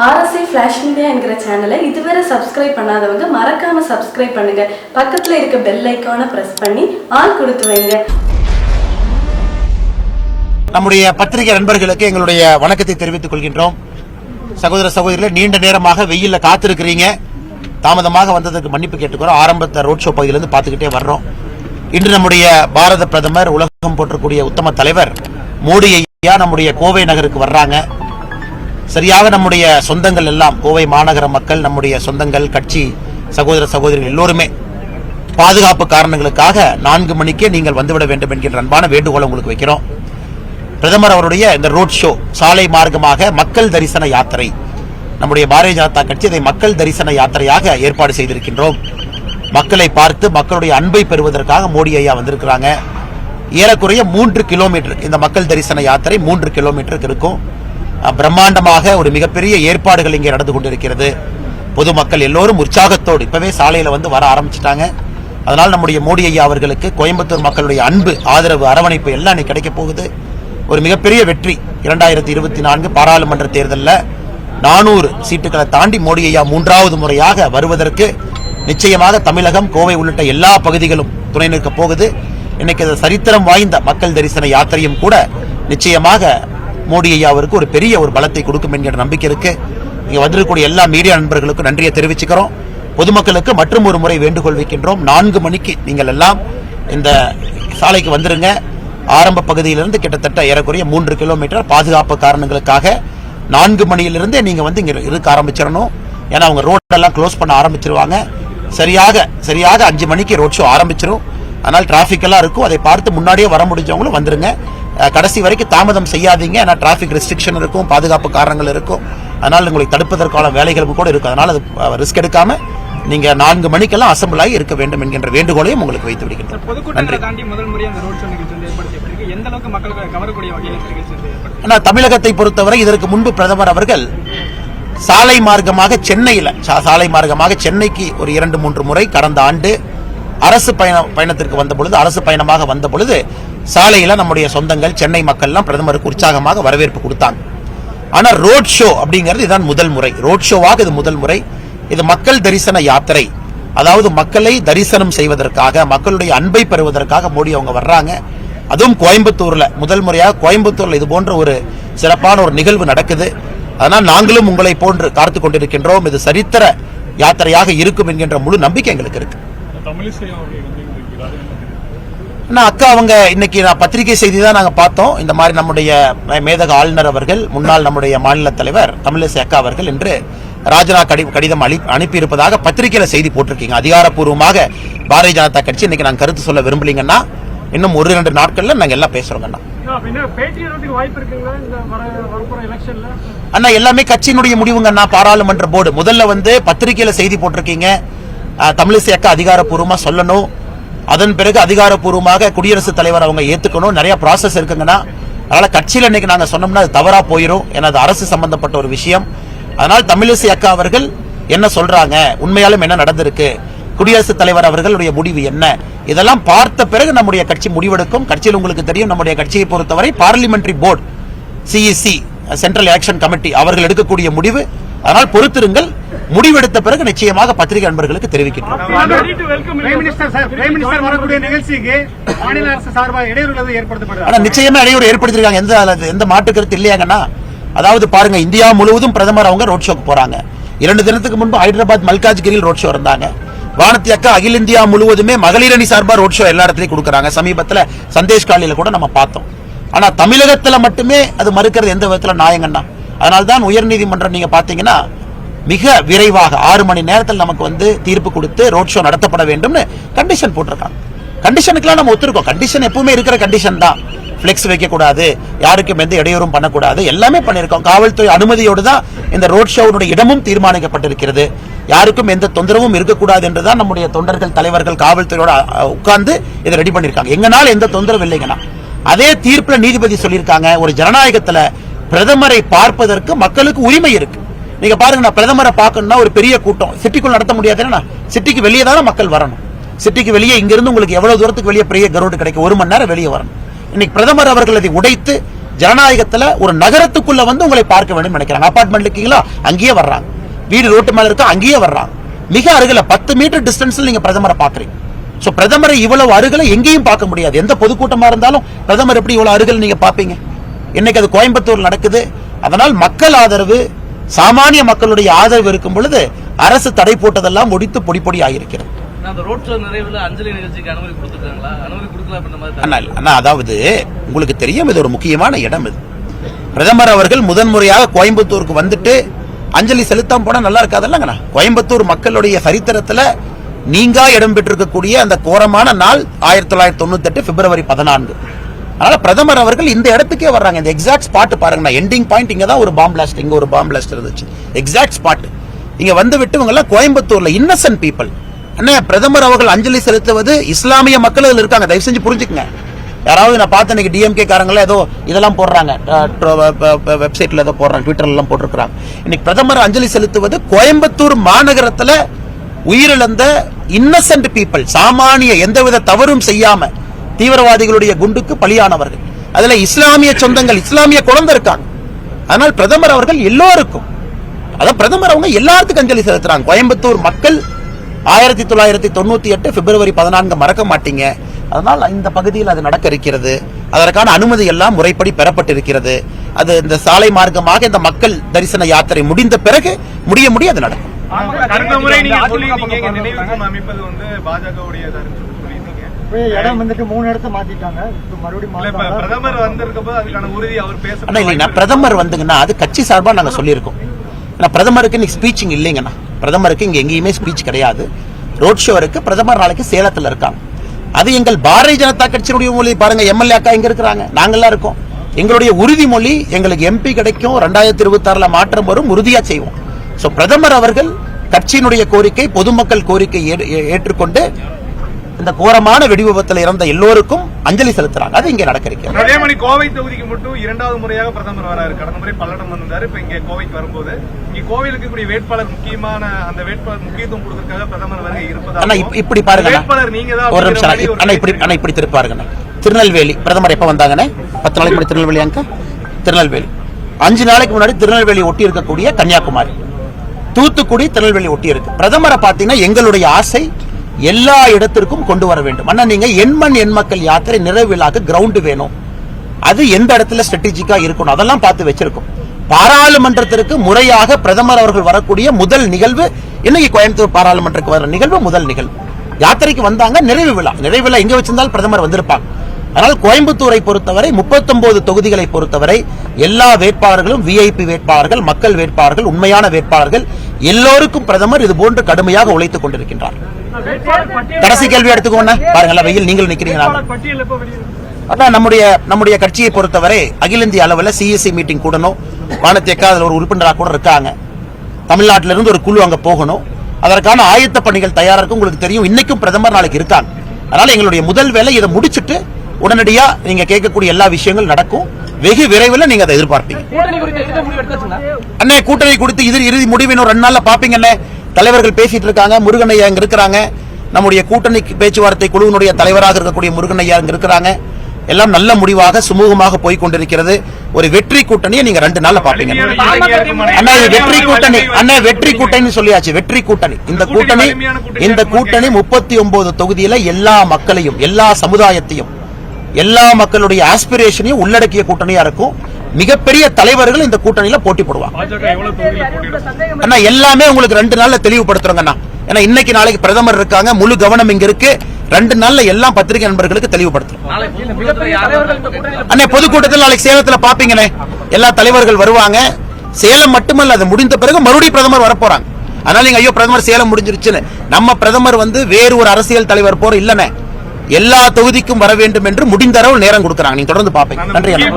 RSI flash India என்கிற சேனலை இதுவரை சப்ஸ்கிரைப் பண்ணாதவங்க மறக்காம சப்ஸ்கிரைப் பண்ணுங்க. பக்கத்துல இருக்க பெல் ஐக்கானை பிரஸ் பண்ணி ஆள் கொடுத்து வைங்க. நம்முடைய பத்திரிகை நண்பர்களுக்கு எங்களுடைய வணக்கத்தை தெரிவித்துக் கொள்கின்றோம். சகோதர சகோதரிகளே நீண்ட நேரமாக வெயில்ல காத்திருக்கிறீங்க. தாமதமாக வந்ததுக்கு மன்னிப்பு கேட்டுக்கிறோம். ஆரம்பத்த ரோட் ஷோ பகுதியிலிருந்து பார்த்துக்கிட்டே வர்றோம். இன்று நம்முடைய பாரத பிரதமர் உலகம் போற்றக்கூடிய உத்தம தலைவர் மோடி ஐயா நம்முடைய கோவை நகருக்கு வர்றாங்க. சரியாக நம்முடைய சொந்தங்கள் எல்லாம் கோவை மாநகர மக்கள் நம்முடைய சொந்தங்கள் கட்சி சகோதர சகோதரிகள் எல்லோருமே பாதுகாப்பு காரணங்களுக்காக நான்கு மணிக்கே நீங்கள் வந்துவிட வேண்டும் என்கின்ற அன்பான வேண்டுகோளை உங்களுக்கு வைக்கிறோம். பிரதமர் அவருடைய இந்த ரோட் ஷோ சாலை மார்க்கமாக மக்கள் தரிசன யாத்திரை. நம்முடைய பாரதிய ஜனதா கட்சி இதை மக்கள் தரிசன யாத்திரையாக ஏற்பாடு செய்திருக்கின்றோம். மக்களை பார்த்து மக்களுடைய அன்பை பெறுவதற்காக மோடி ஐயா வந்திருக்கிறாங்க. ஏறக்குறைய மூன்று கிலோமீட்டர் இந்த மக்கள் தரிசன யாத்திரை மூன்று கிலோமீட்டருக்கு இருக்கும். பிரம்மாண்டமாக ஒரு மிகப்பெரிய ஏற்பாடுகள் இங்கே நடந்து கொண்டிருக்கிறது. பொதுமக்கள் எல்லோரும் உற்சாகத்தோடு இப்பவே சாலையில் வந்து வர ஆரம்பிச்சிட்டாங்க. அதனால் நம்முடைய மோடி ஐயா அவர்களுக்கு கோயம்புத்தூர் மக்களுடைய அன்பு ஆதரவு அரவணைப்பு எல்லாம் இன்னைக்கு கிடைக்க போகுது. ஒரு மிகப்பெரிய வெற்றி இரண்டாயிரத்தி இருபத்தி நான்கு பாராளுமன்ற தேர்தலில் நானூறு சீட்டுகளை தாண்டி மோடி ஐயா மூன்றாவது முறையாக வருவதற்கு நிச்சயமாக தமிழகம் கோவை உள்ளிட்ட எல்லா பகுதிகளும் துணை நிற்க போகுது. இன்னைக்கு சரித்திரம் வாய்ந்த மக்கள் தரிசன யாத்திரையும் கூட நிச்சயமாக மோடி ஐயாவிற்கு ஒரு பெரிய ஒரு பலத்தை கொடுக்கும் என்கிற நம்பிக்கை இருக்கு. இங்கே வந்திருக்கக்கூடிய எல்லா மீடியா நண்பர்களுக்கும் நன்றியை தெரிவிச்சுக்கிறோம். பொதுமக்களுக்கு மற்றும் ஒரு முறை வேண்டுகோள் வைக்கின்றோம். நான்கு மணிக்கு நீங்கள் எல்லாம் இந்த சாலைக்கு வந்துருங்க. ஆரம்ப பகுதியிலிருந்து கிட்டத்தட்ட ஏறக்குறைய மூன்று கிலோமீட்டர் பாதுகாப்பு காரணங்களுக்காக நான்கு மணியிலிருந்தே நீங்கள் வந்து இங்கே இருக்க ஆரம்பிச்சிடணும். ஏன்னா அவங்க ரோடெல்லாம் க்ளோஸ் பண்ண ஆரம்பிச்சிருவாங்க. சரியாக சரியாக அஞ்சு மணிக்கு ரோட் ஷோ ஆரம்பிச்சிடும் அதனால் டிராஃபிக் எல்லாம் இருக்கும். அதை பார்த்து முன்னாடியே வர முடிஞ்சவங்களும் வந்துருங்க. கடைசி வரைக்கும் தாமதம் செய்யாதீங்க. ஏன்னா டிராஃபிக் ரெஸ்ட்ரிக்ஷன் இருக்கும் பாதுகாப்பு காரணங்கள் இருக்கும். அதனால் உங்களை தடுப்பதற்கான வேலைகளும் கூட இருக்கும். அதனால் அது ரிஸ்க் எடுக்காம நீங்க நான்கு மணிக்கெல்லாம் அசம்பிள் ஆகி இருக்க வேண்டும் என்கின்ற வேண்டுகோளையும் உங்களுக்கு வைத்து விடுகின்றேன். நன்றி பொதுக்கூட்டங்களை தாண்டி முதல் முறையாக அந்த ரோட் ஷோ நிகழ்ச்சி வந்து ஏற்படுத்தப்பட்டிருக்கு எந்த அளவுக்கு மக்களுக்கு கவரக்கூடிய வகையில் இந்த நிகழ்ச்சி வந்து ஏற்படுத்தி ஆனா தமிழகத்தை பொறுத்தவரை இதற்கு முன்பு பிரதமர் அவர்கள் சாலை மார்க்கமாக சென்னையில சாலை மார்க்கமாக சென்னைக்கு ஒரு இரண்டு மூன்று முறை கடந்த ஆண்டு அரசு பயணம் பயணத்திற்கு வந்த பொழுது அரசு பயணமாக வந்த பொழுது சாலையில நம்முடைய சொந்தங்கள் சென்னை மக்கள்லாம் பிரதமருக்கு உற்சாகமாக வரவேற்பு கொடுத்தாங்க. ஆனால் ரோட் ஷோ அப்படிங்கிறது இதுதான் முதல் முறை. ரோட் ஷோவாக இது முதல் முறை. இது மக்கள் தரிசன யாத்திரை. அதாவது மக்களை தரிசனம் செய்வதற்காக மக்களுடைய அன்பை பெறுவதற்காக மோடி அவங்க வர்றாங்க. அதுவும் கோயம்புத்தூர்ல. முதல் முறையாக கோயம்புத்தூர்ல இது போன்ற ஒரு சிறப்பான ஒரு நிகழ்வு நடக்குது. அதனால் நாங்களும் உங்களை போன்று காத்து கொண்டிருக்கின்றோம். இது சரித்திர யாத்திரையாக இருக்கும் என்கின்ற முழு நம்பிக்கை எங்களுக்கு இருக்குது அண்ணா, அக்கா அவங்க இன்னைக்கு நான் பத்திரிகை செய்தி தான் நாங்கள் பார்த்தோம். இந்த மாதிரி நம்முடைய மேதக ஆளுநர் அவர்கள் முன்னாள் நம்முடைய மாநில தலைவர் தமிழிசை அக்கா அவர்கள் இன்று ராஜனா கடி கடிதம் அளி அனுப்பியிருப்பதாக பத்திரிகையில் செய்தி போட்டிருக்கீங்க. அதிகாரப்பூர்வமாக பாரதிய ஜனதா கட்சி இன்னைக்கு நாங்கள் கருத்து சொல்ல விரும்பலீங்கன்னா இன்னும் ஒரு ரெண்டு நாட்கள்ல நாங்கள் எல்லாம் பேசுறோங்கண்ணா. அண்ணா எல்லாமே கட்சியினுடைய முடிவுங்கண்ணா. பாராளுமன்ற போர்டு. முதல்ல வந்து பத்திரிகையில செய்தி போட்டிருக்கீங்க. தமிழிசை அக்கா அதிகாரப்பூர்வமாக சொல்லணும். அதன் பிறகு அதிகாரப்பூர்வமாக குடியரசுத் தலைவர் அவங்க ஏற்றுக்கணும் நிறைய ப்ராசஸ் இருக்குங்கன்னா அதனால் கட்சியில் இன்னைக்கு நாங்கள் சொன்னோம்னா அது தவறாக போயிடும் ஏன்னா அது அரசு சம்பந்தப்பட்ட ஒரு விஷயம். அதனால் தமிழிசை அக்கா அவர்கள் என்ன சொல்கிறாங்க உண்மையாலும் என்ன நடந்திருக்கு? குடியரசுத் தலைவர் அவர்களுடைய முடிவு என்ன? இதெல்லாம் பார்த்த பிறகு நம்முடைய கட்சி முடிவெடுக்கும். கட்சியில் உங்களுக்கு தெரியும் நம்முடைய கட்சியை பொறுத்தவரை parliamentary board CEC central election committee அவர்கள் எடுக்கக்கூடிய முடிவு. அதனால் பொறுத்திருங்கள். முடிவெடுத்த பிறகு நிச்சயமாக பத்திரிகை நண்பர்களுக்கு தெரிவிக்கின்றோம். சார்பாக நிச்சயமா இடையூறு ஏற்படுத்திருக்காங்க. எந்த எந்த மாற்று கருத்து இல்லையாங்கன்னா அதாவது பாருங்க இந்தியா முழுவதும் பிரதமர் அவங்க ரோட் ஷோக்கு போறாங்க. இரண்டு தினத்துக்கு முன்பு ஹைதராபாத் மல்காஜ்கிரியில் ரோட் ஷோ இருந்தாங்க. வானத்தி அக்கா அகில இந்தியா முழுவதுமே மகளிர் அணி சார்பா ரோட் ஷோ எல்லா இடத்துலயும் கொடுக்கறாங்க. சமீபத்துல சந்தேஷ் காலியில கூட நம்ம பார்த்தோம். ஆனா தமிழகத்துல மட்டுமே அது மறுக்கிறது எந்த விதத்துல நியாயங்கண்ணா அதனால தான் உயர்நீதிமன்றம் நீங்க பாத்தீங்கன்னா மிக விரைவாக ஆறு மணி நேரத்தில் நமக்கு வந்து தீர்ப்பு கொடுத்து ரோட் ஷோ நடத்தப்பட வேண்டும்னு கண்டிஷன் போட்டிருக்காங்க. கண்டிஷனுக்குலாம் நம்ம ஒத்துருக்கோம். கண்டிஷன் எப்பவுமே இருக்கிற கண்டிஷன் தான். ஃபிளெக்ஸ் வைக்கக்கூடாது. யாருக்கும் எந்த இடையூறும் பண்ணக்கூடாது. எல்லாமே பண்ணியிருக்கோம். காவல்துறை அனுமதியோடு தான் இந்த ரோட் ஷோவுடைய இடமும் தீர்மானிக்கப்பட்டிருக்கிறது. யாருக்கும் எந்த தொந்தரவும் இருக்கக்கூடாது என்றுதான் நம்முடைய தொண்டர்கள் தலைவர்கள் காவல்துறையோட உட்கார்ந்து இதை ரெடி பண்ணியிருக்காங்க. எங்கனால எந்த தொந்தரவும் இல்லைங்கன்னா அதே தீர்ப்பில் நீதிபதி சொல்லியிருக்காங்க. ஒரு ஜனநாயகத்தில் பிரதமரை பார்ப்பதற்கு மக்களுக்கு உரிமை இருக்கு. நீங்க பாருங்க நான் பிரதமரை பார்க்கணும்னா ஒரு பெரிய கூட்டம். சிட்டிக்குள் நடத்த முடியாதுன்னா சிட்டிக்கு வெளியே தானே மக்கள் வரணும். சிட்டிக்கு வெளியே இங்கிருந்து உங்களுக்கு எவ்வளவு தூரத்துக்கு வெளியே பெரிய கரோடு கிடைக்கும்? ஒரு மணி நேரம் வெளியே வரணும். இன்னைக்கு பிரதமர் அவர்கள் அதை உடைத்து ஜனநாயகத்துல ஒரு நகரத்துக்குள்ள வந்து உங்களை பார்க்க வேண்டும் நினைக்கிறாங்க. அபார்ட்மெண்ட் இருக்கீங்களா? அங்கேயே வர்றாங்க. வீடு ரோட்டு மேல இருக்கா? அங்கேயே வர்றாங்க. மிக அருகில பத்து மீட்டர் டிஸ்டன்ஸ்ல நீங்க பிரதமரை பாக்குறீங்க சோ பிரதமரை இவ்வளவு அருகில எங்கேயும் பார்க்க முடியாது. எந்த பொதுக்கூட்டமா இருந்தாலும் பிரதமர் எப்படி இவ்வளவு அருகில் நீங்க பாப்பீங்க இன்னைக்கு அது கோயம்புத்தூர் நடக்குது. அதனால் மக்கள் ஆதரவு சாமானிய மக்களுடைய ஆதரவு இருக்கும் பொழுது அரசு தடை போட்டதெல்லாம் முடித்து பொடி பொடி ஆகியிருக்கிறது அதாவது உங்களுக்கு தெரியும் இது ஒரு முக்கியமான இடம் இது. பிரதமர் அவர்கள் முதன்முறையாக கோயம்புத்தூருக்கு வந்துட்டு அஞ்சலி செலுத்தாம போனா நல்லா இருக்காதுல்லங்கண்ணா. கோயம்புத்தூர் மக்களுடைய சரித்திரத்துல நீங்கா இடம் பெற்றிருக்கக்கூடிய அந்த கோரமான நாள் ஆயிரத்தி தொள்ளாயிரத்தி தொண்ணூத்தி எட்டு பிப்ரவரி பதினான்கு. அதனால பிரதமர் அவர்கள் இந்த இடத்துக்கே வர்றாங்க. இந்த எக்ஸாக்ட் ஸ்பாட் பாருங்க எண்டிங் பாயிண்ட் இங்க தான் ஒரு பாம் பிளாஸ்ட் இங்க ஒரு பாம் பிளாஸ்ட் இருந்துச்சு. எக்ஸாக்ட் ஸ்பாட் இங்க வந்து விட்டவங்க எல்லாம் கோயம்புத்தூர்ல இன்னசென்ட் பீப்பிள் அண்ணா பிரதமர் அவர்கள் அஞ்சலி செலுத்துவது இஸ்லாமிய மக்கள் இதுல இருக்காங்க. தயவு செஞ்சு புரிஞ்சுக்கங்க. யாராவது நான் பார்த்தேன் இன்னைக்கு டிஎம்கே காரங்களே ஏதோ இதெல்லாம் போடுறாங்க. வெப்சைட்ல ஏதோ போடுறாங்க. ட்விட்டர்லாம் போட்டிருக்கிறாங்க. இன்னைக்கு பிரதமர் அஞ்சலி செலுத்துவது கோயம்புத்தூர் மாநகரத்துல உயிரிழந்த இன்னசென்ட் பீப்புள் சாமானிய எந்தவித தவறும் செய்யாம தீவிரவாதிகளுடைய குண்டுக்கு பலியானவர்கள். அதுல இஸ்லாமிய சொந்தங்கள் இஸ்லாமிய குழந்தை இருக்காங்க. அதனால் பிரதமர் அவர்கள் எல்லோருக்கும் அதான் பிரதமர் அவங்க எல்லாத்துக்கும் அஞ்சலி செலுத்துறாங்க. கோயம்புத்தூர் மக்கள் ஆயிரத்தி தொள்ளாயிரத்தி தொண்ணூத்தி எட்டு பிப்ரவரி பதினான்கு மறக்க மாட்டீங்க. அதனால் இந்த பகுதியில் அது நடக்க இருக்கிறது. அதற்கான அனுமதி எல்லாம் முறைப்படி பெறப்பட்டிருக்கிறது. அது இந்த சாலை மார்க்கமாக இந்த மக்கள் தரிசன யாத்திரை முடிந்த பிறகு முடிய முடிய அது நடக்கும். இடம் வந்துட்டு மூணு இடத்த மாத்திட்டாங்க. இப்ப மறுபடியும் இல்ல இப்ப மாத்தாங்க. பிரதமர் வந்திருக்கப்ப அதுக்கான உறுதி அவர் பேச அண்ணா இல்லைங்கண்ணா பிரதமர் வந்துங்கன்னா அது கட்சி சார்பா நாங்க சொல்லியிருக்கோம். ஏன்னா பிரதமருக்கு இன்னைக்கு ஸ்பீச்சிங் இல்லைங்கண்ணா. பிரதமருக்கு இங்க எங்கேயுமே ஸ்பீச் கிடையாது. ரோட் ஷோ இருக்கு. பிரதமர் நாளைக்கு சேலத்துல இருக்காங்க. அது எங்கள் பாரதிய ஜனதா கட்சியினுடைய மொழி. பாருங்க எம்எல்ஏ அக்கா இங்க இருக்கிறாங்க. நாங்கெல்லாம் இருக்கோம். எங்களுடைய உறுதிமொழி எங்களுக்கு எம்பி கிடைக்கும். ரெண்டாயிரத்தி இருபத்தி ஆறுல மாற்றம் வரும். உறுதியா செய்வோம். சோ பிரதமர் அவர்கள் கட்சியினுடைய கோரிக்கை பொதுமக்கள் கோரிக்கை ஏற்றுக்கொண்டு இந்த கோரமான வெடிவிபத்தில் இறந்த எல்லோருக்கும் அஞ்சலி செலுத்துறாங்க. அது இங்க நடக்க இருக்கிறது அதே மாதிரி கோவை தொகுதிக்கு மட்டும் இரண்டாவது முறையாக பிரதமர் வராரு. கடந்த முறை பல்லடம் வந்தாரு இப்ப இங்க கோவைக்கு வரும்போது. இங்க கோவையில் இருக்கக்கூடிய வேட்பாளர் முக்கியமான அந்த வேட்பாளர் முக்கியத்துவம் கொடுக்கறதுக்காக பிரதமர் வருகை இருப்பதா இப்படி பாருங்க வேட்பாளர் நீங்க தான் ஒரு நிமிஷம் அண்ணா. இப்படி அண்ணா இப்படி திருப்பி பாருங்க திருநெல்வேலி. பிரதமர் எப்ப வந்தாங்கண்ணே? பத்து நாளைக்கு முன்னாடி திருநெல்வேலி அங்க? திருநெல்வேலி. அஞ்சு நாளைக்கு முன்னாடி திருநெல்வேலி ஒட்டி இருக்கக்கூடிய கன்னியாகுமரி. தூத்துக்குடி திருநெல்வேலி ஒட்டி இருக்கு. பிரதமரை பாத்தீங்கன்னா எங்களுடைய ஆசை எல்லா இடத்திற்கும் கொண்டு வர வேண்டும். ஆனால் நீங்கள் எண்மண் எண் மக்கள் யாத்திரை நிறைவிழாக்கு கிரவுண்டு வேணும். அது எந்த இடத்துல ஸ்ட்ராட்டஜிக்காக இருக்கணும்? அதெல்லாம் பார்த்து வச்சிருக்கோம். பாராளுமன்றத்திற்கு முறையாக பிரதமர் அவர்கள் வரக்கூடிய முதல் நிகழ்வு இன்னைக்கு கோயம்புத்தூர் பாராளுமன்றத்துக்கு வர நிகழ்வு முதல் நிகழ்வு. யாத்திரைக்கு வந்தாங்க நிறைவு விழா. நிறைவு விழா எங்க வச்சிருந்தாலும் பிரதமர் வந்திருப்பாங்க. ஆனால் கோயம்புத்தூரை பொறுத்தவரை 39 தொகுதிகளை பொறுத்தவரை எல்லா வேட்பாளர்களும் விஐபி வேட்பாளர்கள் மக்கள் வேட்பாளர்கள் உண்மையான வேட்பாளர்கள் எல்லோருக்கும் பிரதமர் இது போன்று கடுமையாக உழைத்துக் கொண்டிருக்கின்றார். கடைசி கேள்வி எடுத்துக்கோங்க பாருங்களா வெயில் நீங்கள் நிக்கிறீங்களா? அதான் நம்முடைய நம்முடைய கட்சியை பொறுத்தவரை அகில இந்திய அளவில் சிஎஸ்சி மீட்டிங் கூடணும் வானத்தேக்கா அதுல ஒரு உறுப்பினராக கூட இருக்காங்க. தமிழ்நாட்டில இருந்து ஒரு குழு அங்க போகணும். அதற்கான ஆயத்த பணிகள் தயாரா இருக்கும் உங்களுக்கு தெரியும். இன்னைக்கும் பிரதமர் நாளைக்கு இருக்காங்க. அதனால எங்களுடைய முதல் வேலை இதை முடிச்சிட்டு உடனடியா நீங்க கேட்கக்கூடிய எல்லா விஷயங்கள் நடக்கும். வெகு விரைவில் நீங்க அதை எதிர்பார்ப்பீங்க. அண்ணே கூட்டணி கொடுத்து இது இறுதி முடிவு இன்னும் ரெண்டு நாள்ல பாப்பீங்க அண்ணே தலைவர்கள் பேசிட்டு இருக்காங்க முருகனையா இங்க இருக்கிறாங்க. நம்முடைய கூட்டணி பேச்சுவார்த்தை குழுவினுடைய தலைவராக இருக்கக்கூடிய முருகனையா இங்க இருக்கிறாங்க. எல்லாம் நல்ல முடிவாக சுமூகமாக போய் கொண்டிருக்கிறது. ஒரு வெற்றி கூட்டணியை நீங்க ரெண்டு நாள்ல பாப்பீங்க அண்ணா இது வெற்றி கூட்டணி. அண்ணா வெற்றி கூட்டணி சொல்லியாச்சு. வெற்றி கூட்டணி. இந்த கூட்டணி இந்த கூட்டணி முப்பத்தி ஒன்பது தொகுதியில எல்லா மக்களையும் எல்லா சமுதாயத்தையும் எல்லா மக்களுடைய ஆஸ்பிரேஷனையும் உள்ளடக்கிய கூட்டணியா இருக்கும். மிகப்பெரிய தலைவர்கள் இந்த கூட்டணியில போட்டி போடுவாங்க. அண்ணா எல்லாமே உங்களுக்கு ரெண்டு நாள்ல தெளிவுபடுத்துறோங்க அண்ணா. ஏன்னா இன்னைக்கு நாளைக்கு பிரதமர் இருக்காங்க முழு கவனம் இங்க இருக்கு. ரெண்டு நாள்ல எல்லா பத்திரிகை நண்பர்களுக்கு யாரும் அண்ணே பொதுக்கூட்டத்தில் நாளைக்கு சேலத்துல பாப்பீங்கண்ணே எல்லா தலைவர்கள் வருவாங்க. சேலம் மட்டுமல்ல அது முடிந்த பிறகு மறுபடியும் பிரதமர் வரப்போறாங்க. அதனால நீங்க ஐயோ பிரதமர் சேலம் முடிஞ்சிருச்சுன்னு. நம்ம பிரதமர் வந்து வேறு ஒரு அரசியல் தலைவர் போற இல்லனே எல்லா தொகுதிக்கும் வர வேண்டும் என்று முடிந்த அளவு நேரம் கொடுக்கறாங்க. நீங்க தொடர்ந்து பாப்பீங்க நன்றி அண்ணா.